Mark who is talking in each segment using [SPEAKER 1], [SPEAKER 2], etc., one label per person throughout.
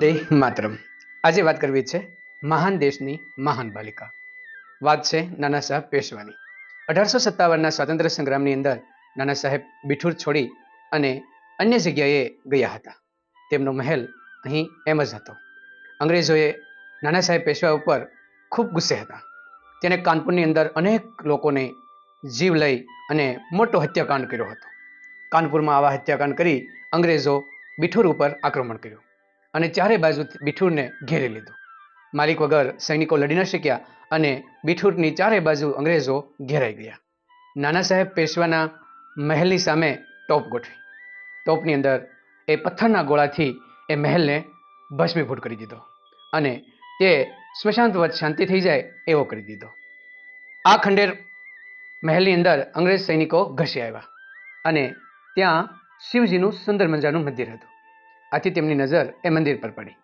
[SPEAKER 1] દે માતરમ આજે વાત કરવી છે મહાન દેશની મહાન બાલિકા. વાત છે નાના સાહેબ પેશવાની. અઢારસો સત્તાવનના સ્વાતંત્ર્ય સંગ્રામની અંદર નાના સાહેબ બિઠુર છોડી અને અન્ય જગ્યાએ ગયા હતા. તેમનો મહેલ અહીં એમ જ હતો. અંગ્રેજોએ નાના સાહેબ પેશવા ઉપર ખૂબ ગુસ્સે હતા. તેને કાનપુરની અંદર અનેક લોકોને જીવ લઈ અને મોટો હત્યાકાંડ કર્યો હતો. કાનપુરમાં આવા હત્યાકાંડ કરી અંગ્રેજો બિઠુર ઉપર આક્રમણ કર્યું. અને ચારે બાજુ બિઠુરને ઘેરી લીધું. માલિક વગર સૈનિકો લડી ન શક્યા અને બિઠુરની ચારે બાજુ અંગ્રેજો ઘેરાઈ ગયા. નાના સાહેબ પેશવાના મહેલની સામે ટોપ ગોઠવી. ટોપની અંદર એ પથ્થરના ગોળાથી એ મહેલને ભસ્મીભૂત કરી દીધો અને તે સ્મશાંતવત શાંતિ થઈ જાય એવો કરી દીધો. આ ખંડેર મહેલની અંદર અંગ્રેજ સૈનિકો ઘસી આવ્યા અને ત્યાં શિવજીનું સુંદર મજાનું મંદિર હતું. આથી તેમની નજર એ મંદિર પર પડી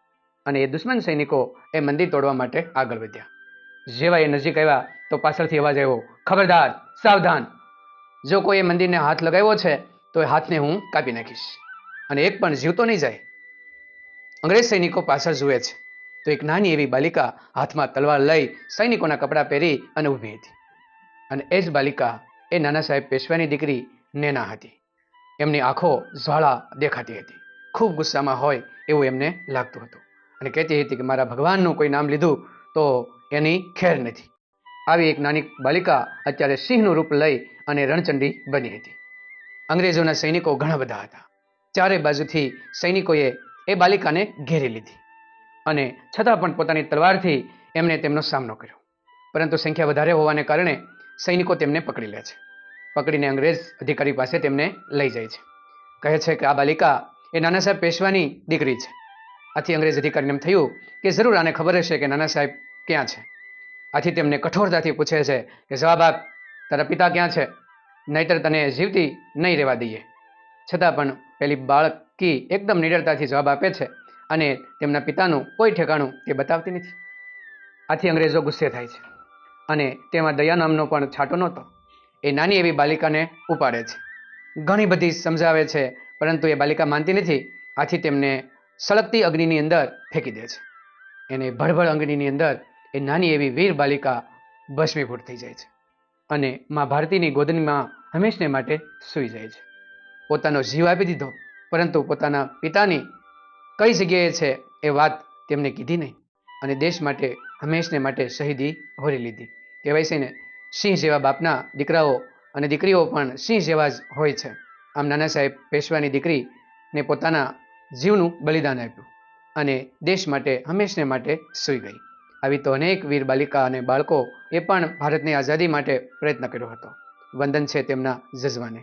[SPEAKER 1] અને એ દુશ્મન સૈનિકો એ મંદિર તોડવા માટે આગળ વધ્યા. જેવા એ નજીક આવ્યા તો પાછળથી અવાજ આવ્યો, ખબરદાર, સાવધાન! જો કોઈ એ મંદિરને હાથ લગાવ્યો છે, તો એ હાથને હું કાપી નાખીશ અને એક પણ જીવતો નહીં જાય. અંગ્રેજ સૈનિકો પાછળ જુએ છે તો એક નાની એવી બાલિકા હાથમાં તલવાર લઈ સૈનિકોના કપડાં પહેરી અને ઊભી હતી. અને એ જ બાલિકા એ નાના સાહેબ પેશવાની દીકરી નેના હતી. એમની આંખો જ્વાળા દેખાતી હતી. ખૂબ ગુસ્સામાં હોય એવું એમને લાગતું હતું. અને કહેતી હતી કે મારા ભગવાનનું કોઈ નામ લીધું તો એની ખેર નથી. આવી એક નાની બાલિકા અત્યારે સિંહનું રૂપ લઈ અને રણચંડી બની હતી. અંગ્રેજોના સૈનિકો ઘણા બધા હતા. ચારે બાજુથી સૈનિકોએ એ બાલિકાને ઘેરી લીધી અને છતાં પણ પોતાની તલવારથી એમણે તેમનો સામનો કર્યો. પરંતુ સંખ્યા વધારે હોવાને કારણે સૈનિકો તેમને પકડી લે છે. પકડીને અંગ્રેજ અધિકારી પાસે તેમને લઈ જાય છે. કહે છે કે આ બાલિકા એ નાના સાહેબ પેશવાની દીકરી છે. આથી અંગ્રેજ અધિકારીને એમ થયું કે જરૂર આને ખબર હશે કે નાના સાહેબ ક્યાં છે. આથી તેમને કઠોરતાથી પૂછે છે કે જવાબ આપ, તારા પિતા ક્યાં છે? નહીતર તને જીવતી નહીં રહેવા દઈએ. છતાં પણ પેલી બાળકી એકદમ નિડરતાથી જવાબ આપે છે અને તેમના પિતાનું કોઈ ઠેકાણું તે બતાવતી નથી. આથી અંગ્રેજો ગુસ્સે થાય છે અને તેમાં દયા નામનો પણ છાંટો નહોતો. એ નાની એવી બાલિકાને ઉપાડે છે. ઘણી બધી સમજાવે છે પરંતુ એ બાલિકા માનતી નથી, આથી તેમને સળગતી અગ્નિની અંદર ફેંકી દે છે. એને ભળભળ અગ્નિની અંદર એ નાની એવી વીર બાલિકા ભસ્મીભૂત થઈ જાય છે અને મા ભારતીની ગોદનીમાં હંમેશને માટે સૂઈ જાય છે. પોતાનો જીવ આપી દીધો, પરંતુ પોતાના પિતાની કઈ જગ્યાએ છે એ વાત તેમને કીધી નહીં અને દેશ માટે હંમેશને માટે શહીદી હોરી લીધી. કહેવાય છે ને, સિંહ જેવા બાપના દીકરાઓ અને દીકરીઓ પણ સિંહ જેવા જ હોય છે. આમ નાના સાહેબ પેશવાની દીકરીને પોતાના જીવનું બલિદાન આપ્યું અને દેશ માટે, હંમેશને માટે સૂઈ ગઈ. આવી તો અનેક વીર બાલિકા અને બાળકો એ પણ ભારતની આઝાદી માટે પ્રયત્ન કર્યો હતો. વંદન છે તેમના જજવાને